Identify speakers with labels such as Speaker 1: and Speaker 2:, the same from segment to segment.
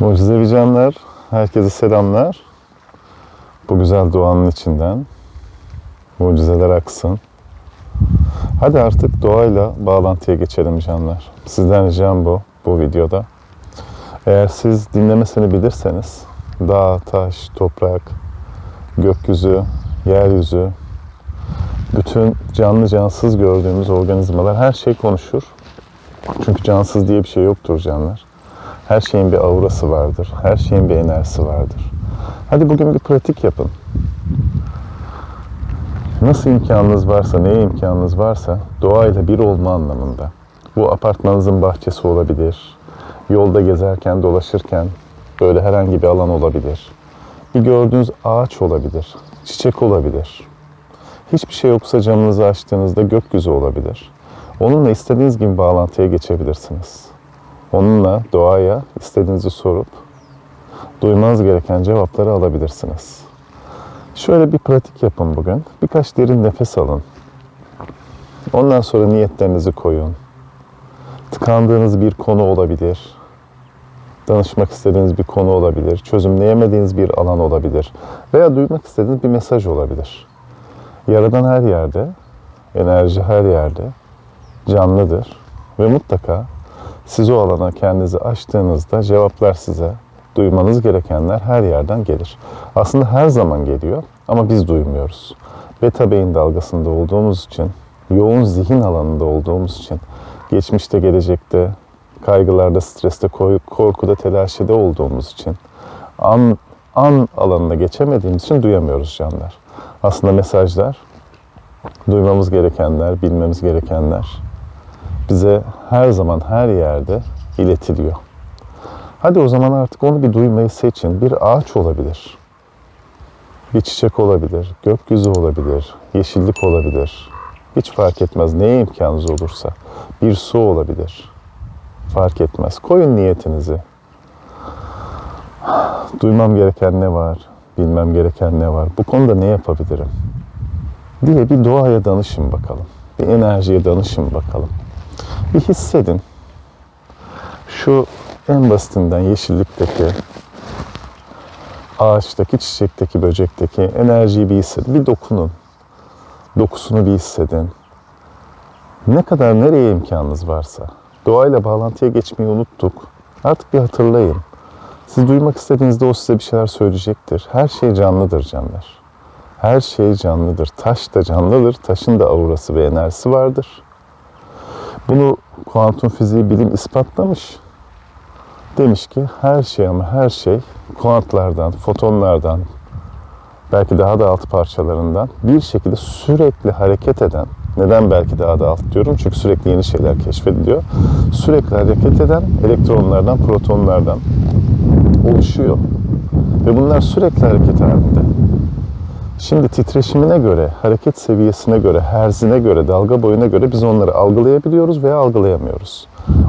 Speaker 1: Mucizevi canlar, herkese selamlar. Bu güzel doğanın içinden mucizeler aksın. Hadi artık doğayla bağlantıya geçelim canlar. Sizden ricam bu, bu videoda. Eğer siz dinlemesini bilirseniz, dağ, taş, toprak, gökyüzü, yeryüzü, bütün canlı cansız gördüğümüz organizmalar her şey konuşur. Çünkü cansız diye bir şey yoktur canlar. Her şeyin bir aurası vardır. Her şeyin bir enerjisi vardır. Hadi bugün bir pratik yapın. Nasıl imkanınız varsa, neye imkanınız varsa doğayla bir olma anlamında. Bu apartmanınızın bahçesi olabilir. Yolda gezerken, dolaşırken böyle herhangi bir alan olabilir. Bir gördüğünüz ağaç olabilir. Çiçek olabilir. Hiçbir şey yoksa camınızı açtığınızda gökyüzü olabilir. Onunla istediğiniz gibi bağlantıya geçebilirsiniz. Onunla doğaya istediğinizi sorup duymanız gereken cevapları alabilirsiniz. Şöyle bir pratik yapın bugün. Birkaç derin nefes alın. Ondan sonra niyetlerinizi koyun. Tıkandığınız bir konu olabilir. Danışmak istediğiniz bir konu olabilir. Çözümleyemediğiniz bir alan olabilir. Veya duymak istediğiniz bir mesaj olabilir. Yaradan her yerde, enerji her yerde canlıdır ve mutlaka siz o alana kendinizi açtığınızda cevaplar size duymanız gerekenler her yerden gelir. Aslında her zaman geliyor ama biz duymuyoruz. Beta beyin dalgasında olduğumuz için, yoğun zihin alanında olduğumuz için, geçmişte, gelecekte, kaygılarda, streste, korkuda, telaşede olduğumuz için, an, an alanına geçemediğimiz için duyamıyoruz canlar. Aslında mesajlar, duymamız gerekenler, bilmemiz gerekenler bize her zaman her yerde iletiliyor. Hadi o zaman artık onu bir duymayı seçin. Bir ağaç olabilir. Bir çiçek olabilir, gökyüzü olabilir, yeşillik olabilir. Hiç fark etmez neye imkanınız olursa. Bir su olabilir. Fark etmez. Koyun niyetinizi. Duymam gereken ne var? Bilmem gereken ne var? Bu konuda ne yapabilirim? diye bir doğaya danışın bakalım. Bir enerjiye danışın bakalım. Bir hissedin. Şu en basitinden yeşillikteki, ağaçtaki, çiçekteki, böcekteki enerjiyi bir hissedin. Bir dokunun. Dokusunu bir hissedin. Ne kadar nereye imkanınız varsa. Doğayla bağlantıya geçmeyi unuttuk. Artık bir hatırlayın. Siz duymak istediğinizde o size bir şeyler söyleyecektir. Her şey canlıdır canlar. Her şey canlıdır. Taş da canlıdır. Taşın da aurası ve enerjisi vardır. Bunu kuantum fiziği bilim ispatlamış. Demiş ki her şey ama her şey kuantlardan, fotonlardan, belki daha da alt parçalarından bir şekilde sürekli hareket eden, neden belki daha da alt diyorum çünkü sürekli yeni şeyler keşfediliyor. Sürekli hareket eden elektronlardan, protonlardan oluşuyor. Ve bunlar sürekli hareket halinde. Şimdi titreşimine göre, hareket seviyesine göre, herzine göre, dalga boyuna göre biz onları algılayabiliyoruz veya algılayamıyoruz.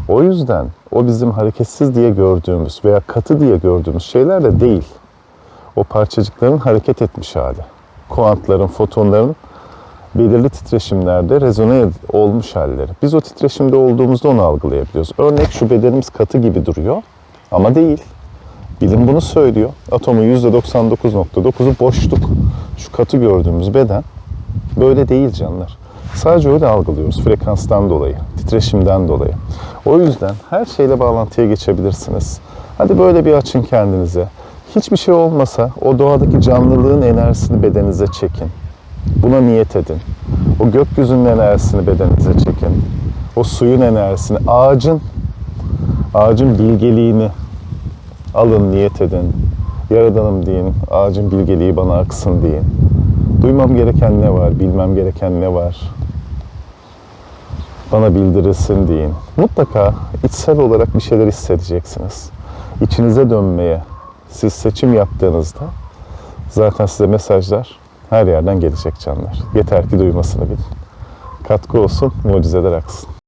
Speaker 1: O yüzden o bizim hareketsiz diye gördüğümüz veya katı diye gördüğümüz şeyler de değil. O parçacıkların hareket etmiş hali. Kuantların, fotonların belirli titreşimlerde rezone olmuş halleri. Biz o titreşimde olduğumuzda onu algılayabiliyoruz. Örnek şu bedenimiz katı gibi duruyor ama değil. Bilim bunu söylüyor. Atomun %99.9'u boşluk. Şu katı gördüğümüz beden böyle değil canlar. Sadece öyle algılıyoruz frekanstan dolayı, titreşimden dolayı. O yüzden her şeyle bağlantıya geçebilirsiniz. Hadi böyle bir açın kendinize. Hiçbir şey olmasa o doğadaki canlılığın enerjisini bedeninize çekin. Buna niyet edin. O gökyüzünün enerjisini bedeninize çekin. O suyun enerjisini, ağacın, ağacın bilgeliğini, Alın niyet edin. Yaradanım deyin. Ağacın bilgeliği bana aksın deyin. Duymam gereken ne var? Bilmem gereken ne var? Bana bildirilsin deyin. Mutlaka içsel olarak bir şeyler hissedeceksiniz. İçinize dönmeye siz seçim yaptığınızda zaten size mesajlar her yerden gelecek canlar. Yeter ki duymasını bilin. Katkı olsun, mucizeler aksın.